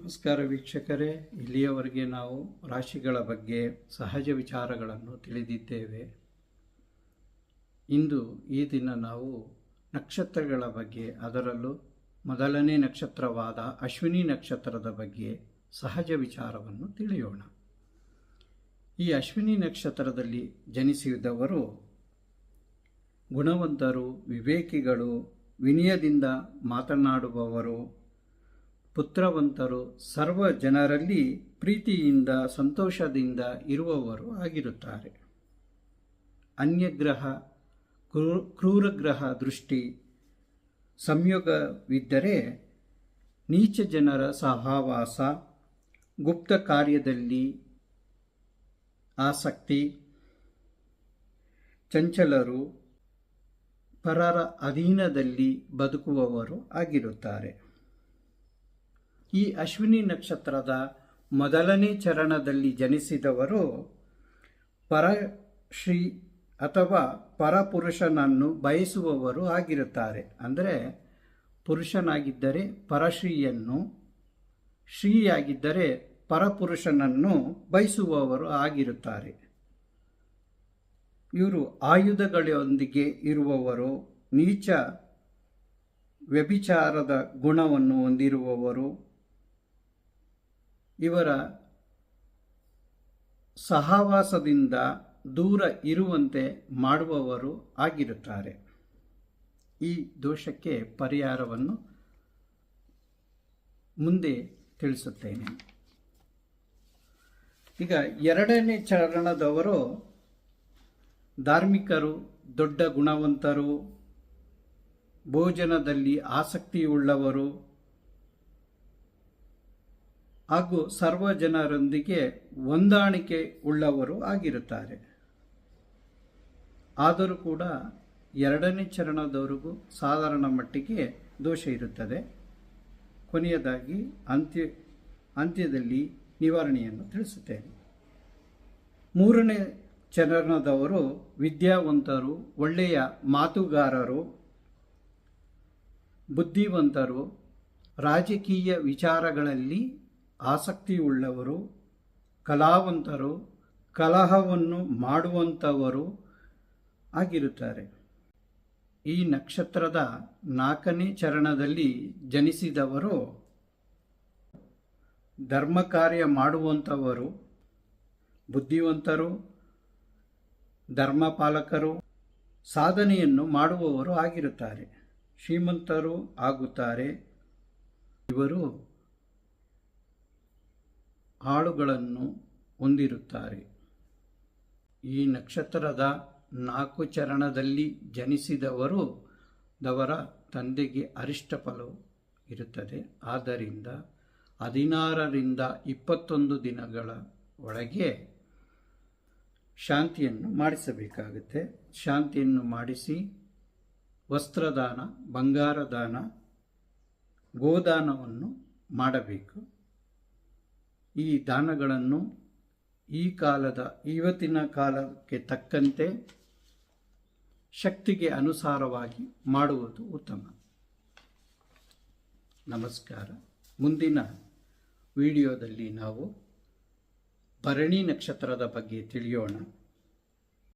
ನಮಸ್ಕಾರ ವೀಕ್ಷಕರೇ, ಇಲ್ಲಿಯವರೆಗೆ ನಾವು ರಾಶಿಗಳ ಬಗ್ಗೆ ಸಹಜ ವಿಚಾರಗಳನ್ನು ತಿಳಿದಿದ್ದೇವೆ. ಇಂದು ಈ ದಿನ ನಾವು ನಕ್ಷತ್ರಗಳ ಬಗ್ಗೆ, ಅದರಲ್ಲೂ ಮೊದಲನೇ ನಕ್ಷತ್ರವಾದ ಅಶ್ವಿನಿ ನಕ್ಷತ್ರದ ಬಗ್ಗೆ ಸಹಜ ವಿಚಾರವನ್ನು ತಿಳಿಯೋಣ. ಈ ಅಶ್ವಿನಿ ನಕ್ಷತ್ರದಲ್ಲಿ ಜನಿಸಿದವರು ಗುಣವಂತರು, ವಿವೇಕಿಗಳು, ವಿನಯದಿಂದ ಮಾತನಾಡುವವರು ಪುತ್ರವಂತರು ಸರ್ವ ಜನರಲ್ಲಿ ಪ್ರೀತಿಯಿಂದ ಸಂತೋಷದಿಂದ ಇರುವವರು ಆಗಿರುತ್ತಾರೆ. ಅನ್ಯಗ್ರಹ, ಕ್ರೂ, ಕ್ರೂರಗ್ರಹ ದೃಷ್ಟಿ ಸಂಯೋಗವಿದ್ದರೆ ನೀಚ ಜನರ ಸಹವಾಸ, ಗುಪ್ತ ಕಾರ್ಯದಲ್ಲಿ ಆಸಕ್ತಿ, ಚಂಚಲರು, ಪರರ ಅಧೀನದಲ್ಲಿ ಬದುಕುವವರು ಆಗಿರುತ್ತಾರೆ. ಈ ಅಶ್ವಿನಿ ನಕ್ಷತ್ರದ ಮೊದಲನೇ ಚರಣದಲ್ಲಿ ಜನಿಸಿದವರು ಪರಶ್ರೀ ಅಥವಾ ಪರಪುರುಷನನ್ನು ಬಯಸುವವರು ಆಗಿರುತ್ತಾರೆ. ಅಂದರೆ ಪುರುಷನಾಗಿದ್ದರೆ ಪರಶ್ರೀಯನ್ನು, ಶ್ರೀಯಾಗಿದ್ದರೆ ಪರಪುರುಷನನ್ನು ಬಯಸುವವರು ಆಗಿರುತ್ತಾರೆ. ಇವರು ಆಯುಧಗಳೊಂದಿಗೆ ಇರುವವರು, ನೀಚ ವ್ಯಭಿಚಾರದ ಗುಣವನ್ನು ಹೊಂದಿರುವವರು ಇವರ ಸಹವಾಸದಿಂದ ದೂರ ಇರುವಂತೆ ಮಾಡುವವರು ಆಗಿರುತ್ತಾರೆ. ಈ ದೋಷಕ್ಕೆ ಪರಿಹಾರವನ್ನು ಮುಂದೆ ತಿಳಿಸುತ್ತೇನೆ. ಈಗ ಎರಡನೇ ಚರಣದವರು ಧಾರ್ಮಿಕರು, ದೊಡ್ಡ ಗುಣವಂತರು, ಭೋಜನದಲ್ಲಿ ಆಸಕ್ತಿಯುಳ್ಳವರು ಹಾಗೂ ಸರ್ವ ಜನರೊಂದಿಗೆ ಹೊಂದಾಣಿಕೆ ಉಳ್ಳವರು ಆಗಿರುತ್ತಾರೆ. ಆದರೂ ಕೂಡ ಎರಡನೇ ಚರಣದವರೆಗೂ ಸಾಧಾರಣ ಮಟ್ಟಿಗೆ ದೋಷ ಇರುತ್ತದೆ. ಕೊನೆಯದಾಗಿ ಅಂತ್ಯ, ಅಂತ್ಯದಲ್ಲಿ ನಿವಾರಣೆಯನ್ನು ತಿಳಿಸುತ್ತೇನೆ. ಮೂರನೇ ಚರಣದವರು ವಿದ್ಯಾವಂತರು, ಒಳ್ಳೆಯ ಮಾತುಗಾರರು, ಬುದ್ಧಿವಂತರು, ರಾಜಕೀಯ ವಿಚಾರಗಳಲ್ಲಿ ಆಸಕ್ತಿಯುಳ್ಳವರು, ಕಲಾವಂತರು, ಕಲಹವನ್ನು ಮಾಡುವಂಥವರು ಆಗಿರುತ್ತಾರೆ. ಈ ನಕ್ಷತ್ರದ ನಾಲ್ಕನೇ ಚರಣದಲ್ಲಿ ಜನಿಸಿದವರು, ಧರ್ಮ ಕಾರ್ಯ ಮಾಡುವಂಥವರು ಬುದ್ಧಿವಂತರು, ಧರ್ಮಪಾಲಕರು, ಸಾಧನೆಯನ್ನು ಮಾಡುವವರು ಆಗಿರುತ್ತಾರೆ. ಶ್ರೀಮಂತರು ಆಗುತ್ತಾರೆ. ಇವರು ಆಳುಗಳನ್ನು ಹೊಂದಿರುತ್ತಾರೆ. ಈ ನಕ್ಷತ್ರದ ನಾಲ್ಕು ಚರಣದಲ್ಲಿ ಜನಿಸಿದವರು ದವರ ತಂದೆಗೆ ಅರಿಷ್ಟ ಫಲವು ಇರುತ್ತದೆ. ಆದ್ದರಿಂದ ಹದಿನಾರರಿಂದ ಇಪ್ಪತ್ತೊಂದು ದಿನಗಳ ಒಳಗೆ ಶಾಂತಿಯನ್ನು ಮಾಡಿಸಬೇಕಾಗುತ್ತೆ. ಶಾಂತಿಯನ್ನು ಮಾಡಿಸಿ ವಸ್ತ್ರದಾನ, ಬಂಗಾರದಾನ, ಗೋದಾನವನ್ನು ಮಾಡಬೇಕು. ಈ ದಾನಗಳನ್ನು ಈ ಕಾಲದ, ಇವತ್ತಿನ ಕಾಲಕ್ಕೆ ತಕ್ಕಂತೆ ಶಕ್ತಿಗೆ ಅನುಸಾರವಾಗಿ ಮಾಡುವುದು ಉತ್ತಮ. ನಮಸ್ಕಾರ. ಮುಂದಿನ ವಿಡಿಯೋದಲ್ಲಿ ನಾವು ಭರಣಿ ನಕ್ಷತ್ರದ ಬಗ್ಗೆ ತಿಳಿಯೋಣ.